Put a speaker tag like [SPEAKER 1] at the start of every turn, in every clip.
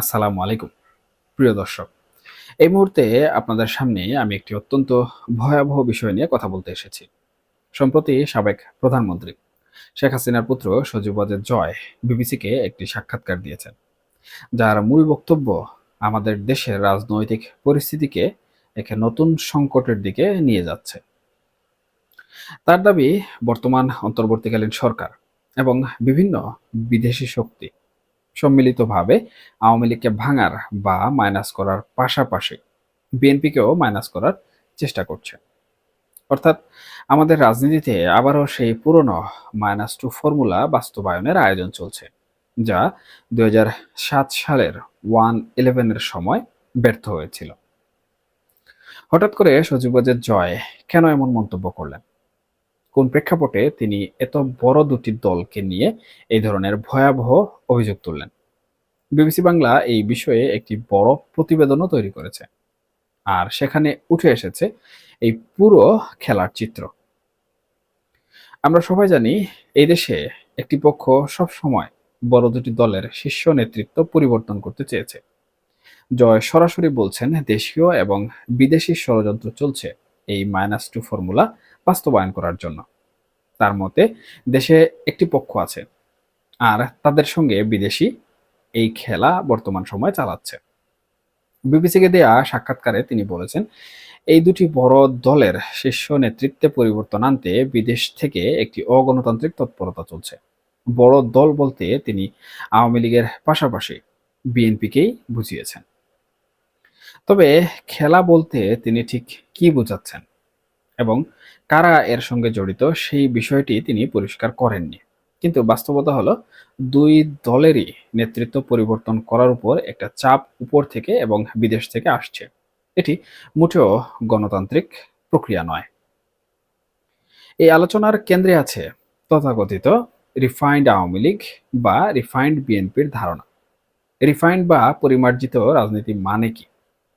[SPEAKER 1] আসসালামু আলাইকুম। প্রিয় দর্শক, এই মুহূর্তে আপনাদের সামনে আমি একটি অত্যন্ত ভয়াবহ বিষয় নিয়ে কথা বলতে এসেছি। সম্প্রতি সাবেক প্রধানমন্ত্রী শেখ হাসিনার পুত্র সজীব ওয়াজেদ জয় বিবিসিকে একটি সাক্ষাৎকার দিয়েছেন, যার মূল বক্তব্য আমাদের দেশের রাজনৈতিক পরিস্থিতিকে একে নতুন সংকটের দিকে নিয়ে যাচ্ছে। তার দাবি, বর্তমান অন্তর্বর্তীকালীন সরকার এবং বিভিন্ন বিদেশি শক্তি সম্মিলিতভাবে আওয়ামী লীগকে ভাঙার বা মাইনাস করার পাশাপাশি বিএনপিকেও মাইনাস করার চেষ্টা করছে। অর্থাৎ আমাদের রাজনীতিতে আবারও সেই পুরনো মাইনাস টু ফর্মুলা বাস্তবায়নের আয়োজন চলছে, যা দুই হাজার সাত সালের ওয়ান ইলেভেনের সময় ব্যর্থ হয়েছিল। হঠাৎ করে সজীবজের জয় কেন এমন মন্তব্য করলেন? কোন প্রেক্ষাপটে তিনি এত বড় দুটি দলকে নিয়ে এই ধরনের ভয়াবহ অভিযোগ তুললেন? বিবিসি বাংলা এই বিষয়ে একটি বড় প্রতিবেদনও তৈরি করেছে। আর সেখানে উঠে এসেছে এই পুরো খেলার চিত্র। আমরা সবাই জানি এই দেশে একটি পক্ষ সব সময় বড় দুটি দলের শীর্ষ নেতৃত্ব পরিবর্তন করতে চেয়েছে। জয় সরাসরি বলছেন দেশীয় এবং বিদেশি ষড়যন্ত্র চলছে। এই মাইনাস টু ফর্মুলা বাস্তবায়ন করার জন্য। তার মতে, দেশে একটি পক্ষ আছে, আর তাদের সঙ্গে বিদেশি এই খেলা বর্তমান সময় চালাচ্ছে। বিবিসিকে দেয়া সাক্ষাৎকারে তিনি বলেছেন, এই দুটি বড় দলের শীর্ষ নেতৃত্বে পরিবর্তন আনতে বিদেশ থেকে একটি অগণতান্ত্রিক তৎপরতা চলছে। বড় দল বলতে তিনি আওয়ামী লীগের পাশাপাশি বিএনপিকেই বুঝিয়েছেন। তবে খেলা বলতে তিনি ঠিক কি বোঝাচ্ছেন? এবং কারা এর সঙ্গে জড়িত সেই বিষয়টি তিনি পরিষ্কার করেননি। কিন্তু বাস্তবতা হলো, দুই দলেরই নেতৃত্ব পরিবর্তন করার উপর একটা চাপ উপর থেকে এবং বিদেশ থেকে আসছে। এটি মোটেও গণতান্ত্রিক প্রক্রিয়া নয়। এই আলোচনার কেন্দ্রে আছে তথাকথিত রিফাইন্ড আওয়ামী লীগ বা রিফাইন্ড বিএনপির ধারণা। রিফাইন্ড বা পরিমার্জিত রাজনীতি মানে কি?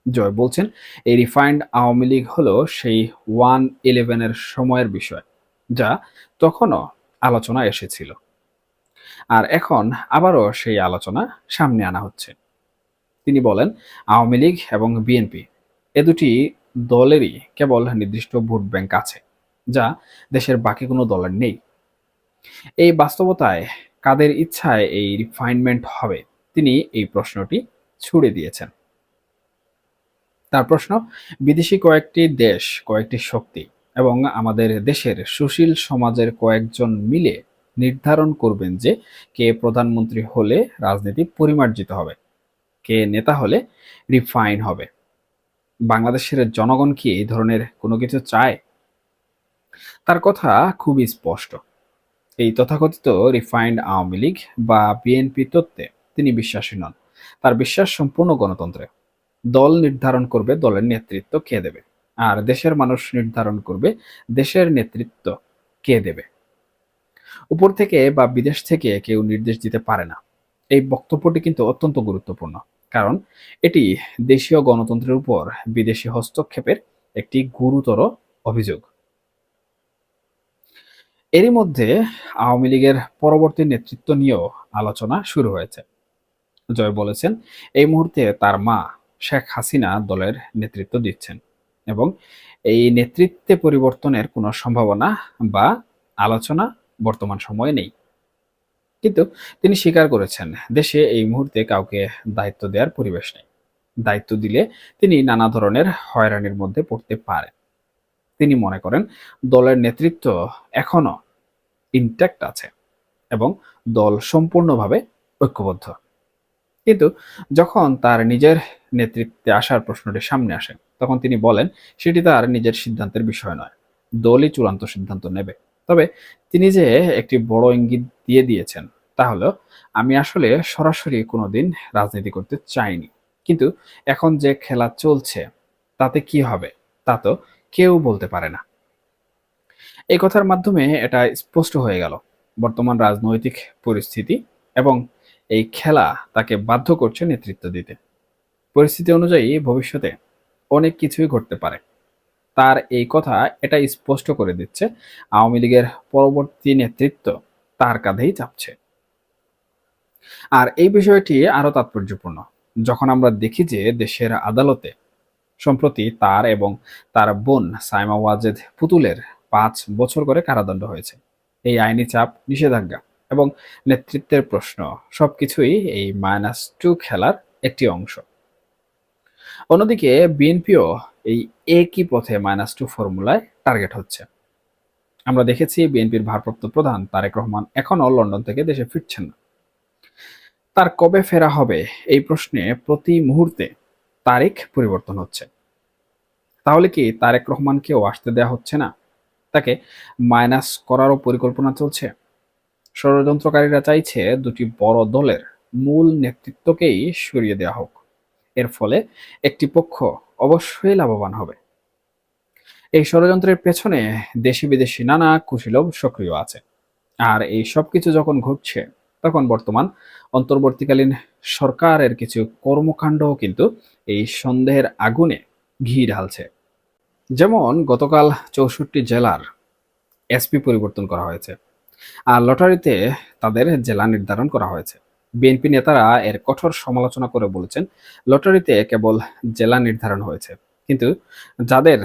[SPEAKER 1] জয় বলছেন, এই রিফাইন্ড আওয়ামী লীগ হলো সেই ওয়ান ইলেভেনের সময়ের বিষয়, যা তখনও আলোচনা এসেছিল। আর এখন আবারও সেই আলোচনা সামনে আনা হচ্ছে। তিনি বলেন, আওয়ামী লীগ এবং বিএনপি, এ দুটি দলেরই কেবল নির্দিষ্ট ভোট ব্যাংক আছে, যা দেশের বাকি কোনো দলের নেই। এই বাস্তবতায় কাদের ইচ্ছায় এই রিফাইনমেন্ট হবে, তিনি এই প্রশ্নটি ছুড়ে দিয়েছেন। তার প্রশ্ন, বিদেশি কয়েকটি দেশ, কয়েকটি শক্তি এবং আমাদের দেশের সুশীল সমাজের কয়েকজন মিলে নির্ধারণ করবেন যে কে প্রধানমন্ত্রী হলে রাজনীতি পরিমার্জিত হবে, কে নেতা হলে রিফাইন হবে। বাংলাদেশের জনগণ কি এই ধরনের কোনো কিছু চায়? তার কথা খুবই স্পষ্ট। এই তথাকথিত রিফাইন্ড আওয়ামী লীগ বা বিএনপি তত্ত্বে তিনি বিশ্বাসী নন। তার বিশ্বাস সম্পূর্ণ গণতন্ত্রে দল নির্ধারণ করবে, দলের নেতৃত্ব কে দেবে? আর দেশের মানুষ নির্ধারণ করবে, দেশের নেতৃত্ব কে দেবে? উপর থেকে বা বিদেশ থেকে কেউ নির্দেশ দিতে পারে না। এই বক্তব্যটি কিন্তু অত্যন্ত গুরুত্বপূর্ণ। কারণ এটি দেশীয় গণতন্ত্রের উপর বিদেশি হস্তক্ষেপের একটি গুরুতর অভিযোগ। এরই মধ্যে আওয়ামী লীগের পরবর্তী নেতৃত্ব নিয়েও আলোচনা শুরু হয়েছে। জয় বলেছেন, এই মুহূর্তে তার মা শেখ হাসিনা দলের নেতৃত্ব দিচ্ছেন এবং এই নেতৃত্বে পরিবর্তনের কোনো সম্ভাবনা বা আলোচনা বর্তমান সময়ে নেই। কিন্তু তিনি স্বীকার করেছেন, দেশে এই মুহূর্তে কাউকে দায়িত্ব দেওয়ার পরিবেশ নেই। দায়িত্ব দিলে তিনি নানা ধরনের হয়রানির মধ্যে পড়তে পারেন। তিনি মনে করেন, দলের নেতৃত্ব এখনও ইনট্যাক্ট আছে এবং দল সম্পূর্ণভাবে ঐক্যবদ্ধ। কিন্তু যখন তার নিজের নেতৃত্বে আসার প্রশ্নটি সামনে আসে, তখন তিনি বলেন, সেটি তার নিজের সিদ্ধান্তের বিষয় নয়। দলই চূড়ান্ত সিদ্ধান্ত নেবে। তবে তিনি যে একটি বড় ইঙ্গিত দিয়ে দিয়েছেন, তা হলো, আমি আসলে সরাসরি কোনোদিন রাজনীতি করতে চাইনি। কিন্তু এখন যে খেলা চলছে, তাতে কি হবে, তা তো কেউ বলতে পারে না। এই কথার মাধ্যমে এটা স্পষ্ট হয়ে গেল। বর্তমান রাজনৈতিক পরিস্থিতি এবং এই খেলা তাকে বাধ্য করছে নেতৃত্ব দিতে। পরিস্থিতি অনুযায়ী ভবিষ্যতে অনেক কিছুই ঘটতে পারে। তার এই কথা এটা স্পষ্ট করে দিচ্ছে আওয়ামী লীগের পরবর্তী নেতৃত্ব তার কাঁধেই চাপছে। আর এই বিষয়টি আরও তাৎপর্যপূর্ণ। যখন আমরা দেখি যে দেশের আদালতে সম্প্রতি তার এবং তার বোন সাইমা ওয়াজেদ পুতুলের পাঁচ বছর করে কারাদণ্ড হয়েছে। এই আইনি চাপ নিষেধাজ্ঞা এবং নেতৃত্বের প্রশ্ন, সবকিছুই এই মাইনাস টু খেলার একটি অংশ। অন্যদিকে বিএনপিও এই একই পথে মাইনাস টু ফর্মুলায় টার্গেট হচ্ছে। আমরা দেখেছি বিএনপির ভারপ্রাপ্ত প্রধান তারেক রহমান এখনও লন্ডন থেকে দেশে ফিরছেন না। তার কবে ফেরা হবে এই প্রশ্নে প্রতি মুহূর্তে তারিখ পরিবর্তন হচ্ছে। তাহলে কি তারেক রহমানকেও আসতে দেয়া হচ্ছে না? তাকে মাইনাস করারও পরিকল্পনা চলছে? ষড়যন্ত্রকারীরা চাইছে দুটি বড় দলের মূল নেতৃত্বকেই সরিয়ে দেওয়া হোক। এর ফলে একটি পক্ষ অবশ্যই লাভবান হবে। এই ষড়যন্ত্রের পেছনে দেশি বিদেশি নানা কুশীলব সক্রিয় আছে। আর এই সব কিছু যখন ঘটছে, তখন বর্তমান অন্তর্বর্তীকালীন সরকারের কিছু কর্মকাণ্ডও কিন্তু এই সন্দেহের আগুনে ঘি ঢালছে। যেমন গতকাল চৌষট্টি জেলার এসপি পরিবর্তন করা হয়েছে। আর লটারিতে তাদের জেলা নির্ধারণ করা হয়েছে। বিএনপি নেতারা এর কঠোর সমালোচনা করে বলেছেন, লটারিতে কেবল জেলা নির্ধারণ হয়েছে, কিন্তু যাদের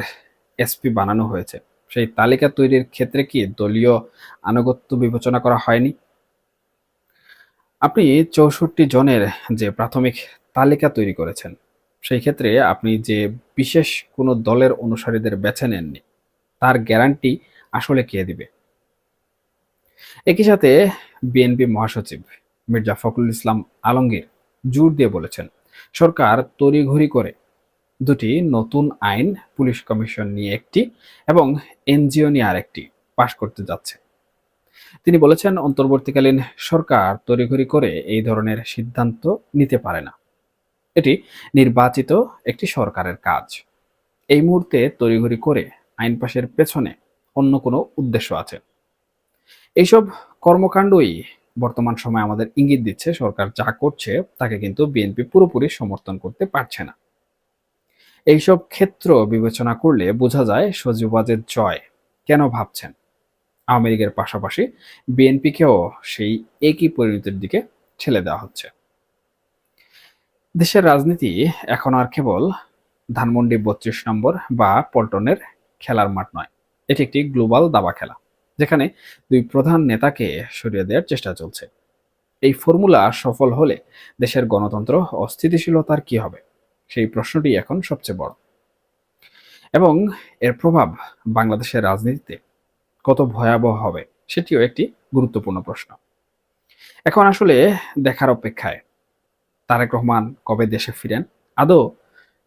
[SPEAKER 1] এসপি বানানো হয়েছে, সেই তালিকা তৈরির ক্ষেত্রে কি দলীয় আনুগত্য বিবেচনা করা হয়নি? আপনি চৌষট্টি জনের যে প্রাথমিক তালিকা তৈরি করেছেন, সেই ক্ষেত্রে আপনি যে বিশেষ কোনো দলের অনুসারীদের বেছে নেননি, তার গ্যারান্টি আসলে কে দিবে? একই সাথে বিএনপি মহাসচিব মির্জা ফখরুল ইসলাম আলমগীর জোর দিয়ে বলেছেন, সরকার তড়িঘড়ি করে দুটি নতুন আইন, পুলিশ কমিশন নিয়ে একটি এবং এনজিও নিয়ে আরেকটি পাশ করতে যাচ্ছে। তিনি বলেছেন, অন্তর্বর্তীকালীন সরকার তড়িঘড়ি করে এই ধরনের সিদ্ধান্ত নিতে পারে না। এটি নির্বাচিত একটি সরকারের কাজ। এই মুহূর্তে তড়িঘড়ি করে আইন পাশের পেছনে অন্য কোনো উদ্দেশ্য আছে। এইসব কর্মকাণ্ডই বর্তমান সময় আমাদের ইঙ্গিত দিচ্ছে, সরকার যা করছে তাকে কিন্তু বিএনপি পুরোপুরি সমর্থন করতে পারছে না। এইসব ক্ষেত্র বিবেচনা করলে বোঝা যায় সজীবাজের জয় কেন ভাবছেন? আওয়ামী লীগের পাশাপাশি বিএনপিকেও সেই একই পরিণতির দিকে ঠেলে দেওয়া হচ্ছে। দেশের রাজনীতি এখন আর কেবল ধানমন্ডি বত্রিশ নম্বর বা পল্টনের খেলার মাঠ নয়, এটি একটি গ্লোবাল দাবা খেলা। যেখানে দুই প্রধান নেতাকে সরিয়ে দেওয়ার চেষ্টা চলছে। এই ফর্মুলা সফল হলে দেশের গণতন্ত্র অস্থিতিশীলতার কি হবে? সেই প্রশ্নটি এখন সবচেয়ে বড়। এবং এর প্রভাব বাংলাদেশের রাজনীতিতে কত ভয়াবহ হবে সেটিও একটি গুরুত্বপূর্ণ প্রশ্ন। এখন আসলে দেখার অপেক্ষায় তারেক রহমান কবে দেশে ফিরেন? আদৌ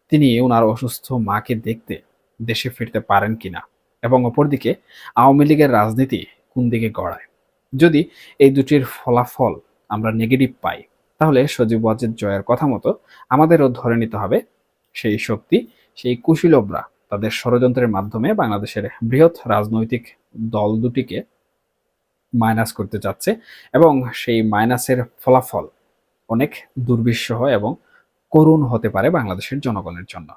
[SPEAKER 1] তিনি ওনার অসুস্থ মাকে দেখতে দেশে ফিরতে পারেন কিনা? এবং অপরদিকে আওয়ামী লীগের রাজনীতি কোন দিকে গড়ায়? যদি এই দুটির ফলাফল আমরা নেগেটিভ পাই, তাহলে সজীব ওয়াজেদ জয়ের কথা মতো আমাদেরও ধরে নিতে হবে সেই শক্তি, সেই কুশীলবরা তাদের ষড়যন্ত্রের মাধ্যমে বাংলাদেশের বৃহৎ রাজনৈতিক দল দুটিকে মাইনাস করতে চাচ্ছে এবং সেই মাইনাসের ফলাফল অনেক দুর্বিষহ এবং করুণ হতে পারে বাংলাদেশের জনগণের জন্য।